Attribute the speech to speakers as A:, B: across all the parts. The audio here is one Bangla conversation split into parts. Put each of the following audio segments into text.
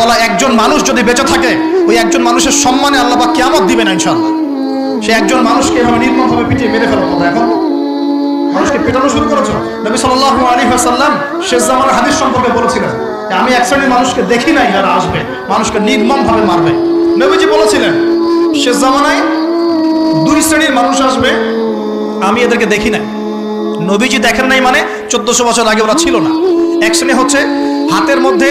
A: বলা একজন মানুষ যদি বেঁচে থাকে, ওই একজন মানুষের সম্মানে আল্লাহ বা কিয়ামত দিবেন ইনশাআল্লাহ। সে একজন মানুষকে এভাবে নির্মমভাবে পিটিয়ে মেরে কথা এখন। মানুষকে পেটানো শুরু নবী আলাইহি ওয়াসাল্লাম শেষ জামানার হাদিস সম্পর্কে বলেছিলেন আমি এক শ্রেণির মানুষকে দেখি নাই যারা আসবে। মানুষকে নির্মমভাবে মারবে। নবীজি বলেছিলেন, শেষ জামানায় দুই শ্রেণির মানুষ আসবে, আমি এদেরকে দেখি নাই। নবীজি দেখেন নাই মানে চোদ্দশো বছর আগে ওরা ছিল না। এক শ্রেণি হচ্ছে হাতের মধ্যে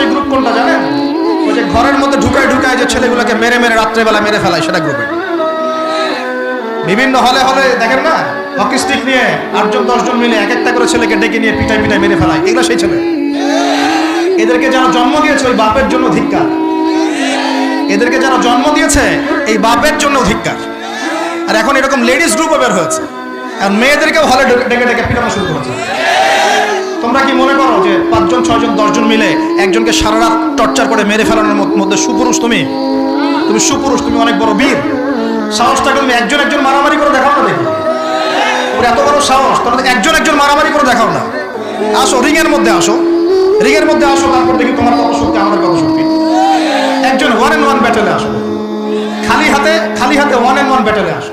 A: সেই গ্রুপ কোনটা জানেন? ওই যে ঘরের মধ্যে ঢুকায় ঢুকায় যে ছেলেগুলোকে মেরে মেরে রাত্রেবেলা মেরে ফেলায়, সেটা গ্রুপে বিভিন্ন হলে হলে, দেখেন না হকি স্টিক নিয়ে আটজন, দশজন মিলে এক একটা করে ছেলেকে ডেকে নিয়ে পিটাই পিটাই মেরে ফেলায়। এগুলো সেই ছেলে। এদেরকে যারা জন্ম দিয়েছে, ওই বাপের জন্য ধিক্কার। এদেরকে যারা জন্ম দিয়েছে, এই বাপের জন্য ধিক্কার। আর এখন এরকম লেডিস গ্রুপও বের হয়েছে। আর মেয়েদেরকেও হলে ডেকে ডেকে পিটানো শুরু করেছে। তোমরা কি মনে করো যে পাঁচজন, ছয়জন, দশজন মিলে একজনকে সারা রাত টর্চার করে মেরে ফেলানোর মধ্যে সুপুরুষ তুমি? তুমি সুপুরুষ, তুমি অনেক বড় বীর। সাহসটাকে তুমি একজন একজন মারামারি করে দেখাও না দেখি। ওর এত বড় সাহস, তাহলে একজন একজন মারামারি করে দেখাও না। আসো রিং এর মধ্যে আসো। রিং এর মধ্যে আসো, তারপর দেখি তোমার কত শক্তি, আমাদের কত শক্তি। একজন ওয়ান এন্ড ওয়ান ব্যাটেলে আসো। খালি হাতে খালি হাতে ওয়ান এন্ড ওয়ান ব্যাটেলে আসো।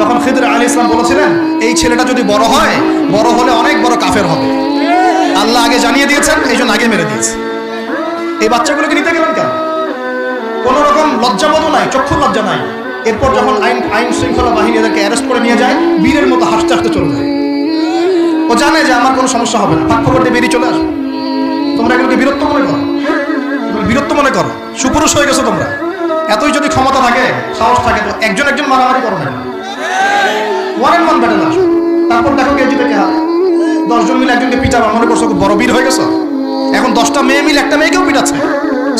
A: তখন খিদির আলী ইসলাম বলেছিলেন, এই ছেলেটা যদি বড় হয়, বড় হলে অনেক বড় কাফের হবে। আল্লাহ আগে জানিয়ে দিয়েছেন, এই জন্য আগে মেরে দিয়েছে। এই বাচ্চাগুলোকে নিতে গেলেন কেন? কোনো রকম লজ্জাবোধও নাই চক্ষু লজ্জা নাই। এরপর যখন আইন আইন শৃঙ্খলা বাহিনী এদেরকে অ্যারেস্ট করে নিয়ে যায়, বীরের মতো হাসতে হাসতে চলে যায়। ও জানে যে আমার কোনো সমস্যা হবে না। ফাঁক খবর বেরিয়ে চলে আসো। তোমরা এগুলোকে বিরক্ত মনে করো। বিরক্ত মনে করো। সুপুরুষ হয়ে গেছো তোমরা। এতই যদি ক্ষমতা থাকে, সাহস থাকে, তো একজন একজন মারামারি করো না। এন্ড ওয়ান ব্যাটেল আসো তারপর দেখো কে জিতে কে হারে। দশজন মিলে একজনকে পিটাবা মনে করছ খুব বড় বীর হয়ে গেছো। এখন দশটা মেয়ে মিলে একটা মেয়েকেও পিটাচ্ছে।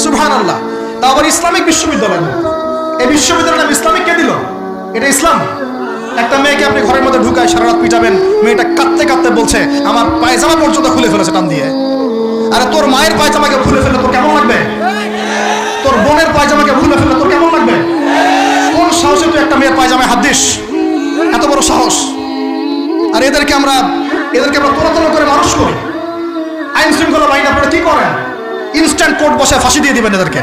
A: সুবহান আল্লাহ তা আবার ইসলামিক বিশ্ববিদ্যালয় এই বিশ্ববিদ্যালয় নাম ইসলামিক কে দিল? এটা ইসলাম। একটা মেয়েকে আপনি ঘরের মধ্যে ঢুকায় সারা রাত পিটাবেন। মেয়েটা কাঁদতে কাঁদতে বলছে, আমার পায়জামা পর্যন্ত খুলে ফেলেছে টান দিয়ে। আরে তোর মায়ের পায়জামাকে খুলে ফেলে তোর কেমন লাগবে? তোর বোনের পায়জামাকে খুলে ফেলে তোর কেমন লাগবে? কোন সাহসে তুই একটা মেয়ের পায়জামায় হাত দিস? বড় সাহস। আর এদেরকে আমরা এদেরকে আমরা তোলা করে মানুষ করি। আইন শৃঙ্খলা বাহিনী আপনারা কি করেন? ইনস্ট্যান্ট কোর্ট বসে ফাঁসি দিয়ে দিবেন এদেরকে।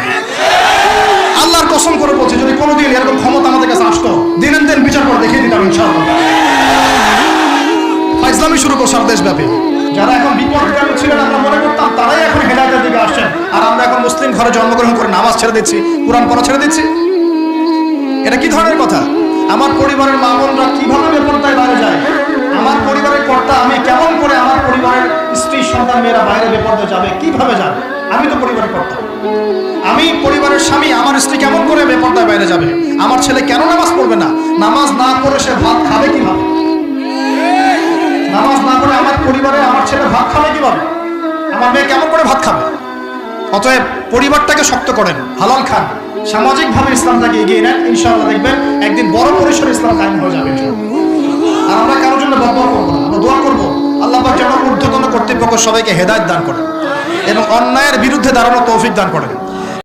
A: আল্লাহর কসম করে বলছে, যদি কোনোদিন এরকম ক্ষমতা আমাদের কাছে আসতো, দিনের দিন বিচার করে দেখিয়ে দিতাম ইনশাআল্লাহ। ফাইজলামি শুরু কর সারা দেশব্যাপী। যারা এখন বিপদগামী ছিলেন, আমরা মনে করতাম, তারাই এখন হেদায়তের দিকে আসছেন। আর আমরা এখন মুসলিম ঘরে জন্মগ্রহণ করে নামাজ ছেড়ে দিচ্ছি, কোরআন পড়া ছেড়ে দিচ্ছি। এটা কি ধরনের কথা? আমার পরিবারের মা বোনরা কীভাবে বেপরদায় বাইরে যায়? আমার পরিবারের কর্তা, আমি কেমন করে আমার পরিবারের স্ত্রী, সন্তান, মেয়েরা বাইরে বেপরদায় যাবে? কীভাবে যাবে? আমি তো পরিবারের কর্তা। আমি পরিবারের স্বামী, আমার স্ত্রী কেমন করে বেপরদায় বাইরে যাবে? আমার ছেলে কেন নামাজ পড়বে না? নামাজ না পড়ে সে ভাত খাবে কীভাবে? নামাজ না পড়ে আমার পরিবারে আমার ছেলে ভাত খাবে কীভাবে? আমার মেয়ে কেমন করে ভাত খাবে? অতএব পরিবারটাকে শক্ত করেন। হালাল খান। সামাজিকভাবে ইসলামটাকে এগিয়ে নেন। ইনশাআল্লাহ দেখবেন একদিন বড় পরিসরে ইসলাম কায়েম হয়ে যাবে আর আমরা কারোর জন্য বদয়া করব না। আমরা দোয়া করব। আল্লাহ যেন ঊর্ধ্বতন কর্তৃপক্ষ সবাইকে হেদায়ত দান করেন এবং অন্যায়ের বিরুদ্ধে দাঁড়ানো তৌফিক দান করেন।